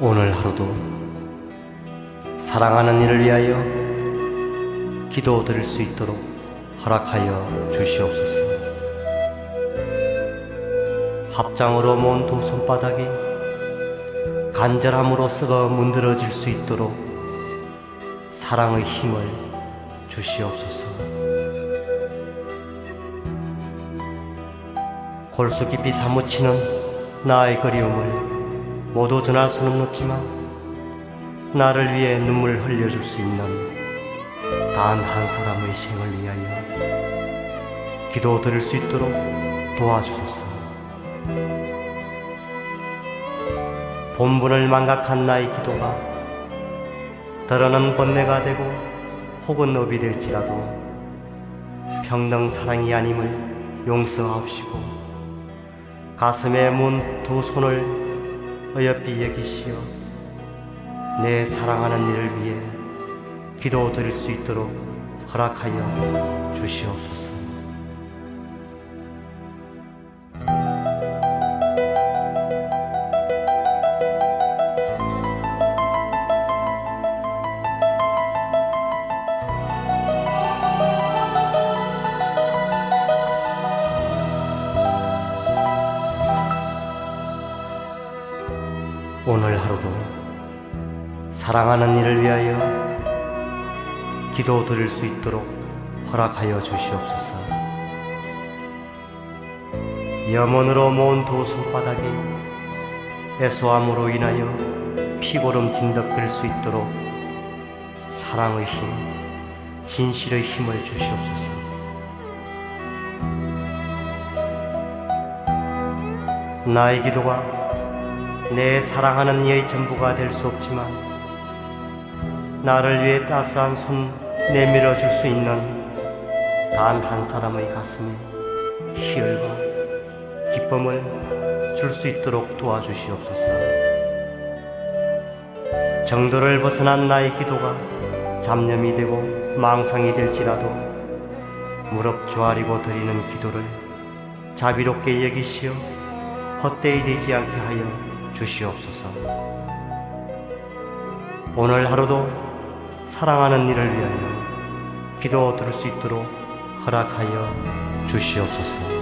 오늘 하루도 사랑하는 이를 위하여 기도 드릴 수 있도록 허락하여 주시옵소서. 합장으로 모은 두 손바닥이 간절함으로 썩어 문드러질 수 있도록 사랑의 힘을 주시옵소서. 골수 깊이 사무치는 나의 그리움을 모두 전할 수는 없지만 나를 위해 눈물 흘려줄 수 있는 단 한 사람의 생을 위하여 기도 드릴 수 있도록 도와주소서. 본분을 망각한 나의 기도가 더러는 번뇌가 되고 혹은 업이 될지라도 평등 사랑이 아님을 용서하옵시고 가슴에 문 두 손을 어여삐 여기시어 내 사랑하는 이를 위해 기도 드릴 수 있도록 허락하여 주시옵소서. 오늘 하루도 사랑하는 이를 위하여 기도 드릴 수 있도록 허락하여 주시옵소서. 염원으로 모은 두 손바닥이 애소함으로 인하여 피고름 진덕될 수 있도록 사랑의 힘, 진실의 힘을 주시옵소서. 나의 기도가 내 사랑하는 이의 전부가 될 수 없지만 나를 위해 따스한 손 내밀어 줄 수 있는 단 한 사람의 가슴에 희열과 기쁨을 줄 수 있도록 도와주시옵소서. 정도를 벗어난 나의 기도가 잡념이 되고 망상이 될지라도 무릎 조아리고 드리는 기도를 자비롭게 여기시어 헛되이 되지 않게 하여 주시옵소서. 오늘 하루도 사랑하는 이를 위하여 기도 드릴 수 있도록 허락하여 주시옵소서.